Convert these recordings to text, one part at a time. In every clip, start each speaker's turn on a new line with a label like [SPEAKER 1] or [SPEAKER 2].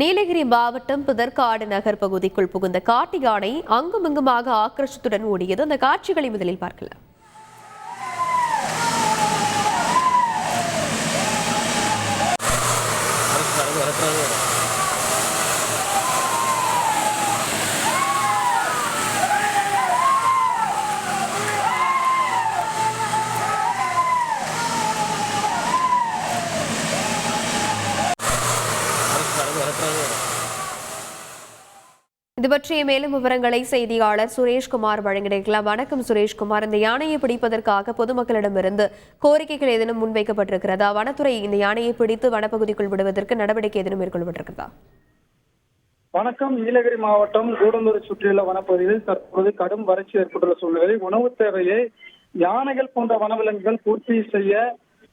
[SPEAKER 1] நீலகிரி மாவட்டம் புதற்காடு நகர் பகுதிக்குள் புகுந்த காட்டு யானை அங்குமிங்குமாக ஆக்ரோஷத்துடன் ஓடியது. அந்த காட்சிகளை முதலில் பார்க்கலாம். இது பற்றிய மேலும் விவரங்களை செய்தியாளர் சுரேஷ்குமார் வழங்கியிருக்கலாம். வணக்கம் சுரேஷ்குமார். இந்த யானையை பிடிப்பதற்காக பொதுமக்களிடமிருந்து கோரிக்கைகள் ஏதேனும் முன்வைக்கப்பட்டிருக்கிறதா? வனத்துறை இந்த யானையை பிடித்து வனப்பகுதிக்குள் விடுவதற்கு நடவடிக்கை ஏதேனும் மேற்கொள்ளப்பட்டிருக்கிறதா?
[SPEAKER 2] வணக்கம். நீலகிரி மாவட்டம் கூடலூர் சுற்றியுள்ள வனப்பகுதியில் தற்போது கடும் வறட்சி ஏற்பட்டுள்ள சூழ்நிலை உணவு தேவையை யானைகள் போன்ற வனவிலங்குகள் பூர்த்தி செய்ய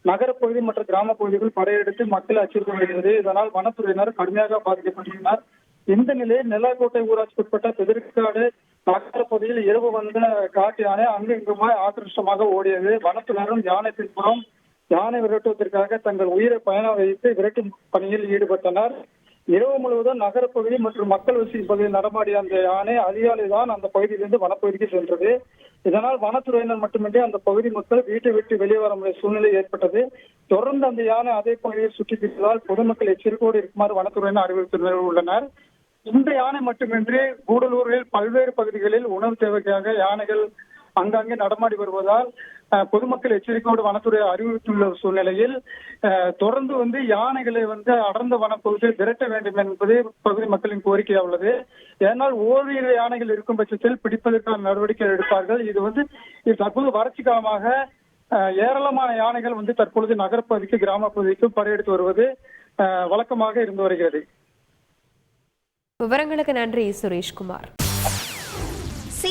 [SPEAKER 2] நகரப்பகுதி மற்றும் கிராம பகுதிகள் படையெடுத்து மக்களை அச்சுறுத்தி வருகிறது இதனால் வனத்துறையினர் கடுமையாக பாதிக்கப்பட்டுள்ளனர் இந்த நிலையில் நெல்லாக்கோட்டை ஊராட்சிக்கு உட்பட்ட பெதிர்காடு நகரப்பகுதியில் இரவு வந்த காட்டு யானை அங்கு இங்குமாய் ஆக்ரோஷமாக ஓடியது. வனத்துறையினரும் யானை பின்புறம் யானை விரட்டுவதற்காக தங்கள் உயிரை பயணம் வைத்து விரட்டும் பணியில் ஈடுபட்டனர். இரவு முழுவதும் நகரப்பகுதி மற்றும் மக்கள் வசதி பகுதியில் நடமாடிய அந்த யானை அதிகாலை தான் அந்த பகுதியிலிருந்து வனப்பகுதிக்கு சென்றது. இதனால் வனத்துறையினர் மட்டுமின்றி அந்த பகுதி மக்கள் வீட்டை விட்டு வெளியே வர முடிய சூழ்நிலை ஏற்பட்டது. தொடர்ந்து அந்த யானை அதே பகுதியில் சுற்றி திரிந்ததால் பொதுமக்கள் எச்சரிக்கையோடு இருக்குமாறு வனத்துறையினர் அறிவுறுத்தினர் உள்ளனர். இந்த யானை மட்டுமின்றி கூடலூரில் பல்வேறு பகுதிகளில் உணவு தேவைக்காக யானைகள் அங்கங்கே நடமாடி வருவதால் பொதுமக்கள் எச்சரிக்கையோடு வனத்துறை அறிவித்துள்ள சூழ்நிலையில் தொடர்ந்து வந்து யானைகளை வந்து அடர்ந்த வனப்பகுதியில் விரட்ட வேண்டும் என்பது பகுதி மக்களின் கோரிக்கையாக உள்ளது. ஏனால் ஓரிரு யானைகள் இருக்கும் பட்சத்தில் பிடிப்பதற்கான நடவடிக்கை எடுப்பார்கள். இது வந்து தற்போது வறட்சி காலமாக அஹ், ஏராளமான யானைகள் வந்து தற்பொழுது நகரப்பகுதிக்கு கிராம பகுதிக்கு படையெடுத்து வருவது வழக்கமாக இருந்து வருகிறது.
[SPEAKER 1] விவரங்களுக்கு நன்றி சுரேஷ்குமார்.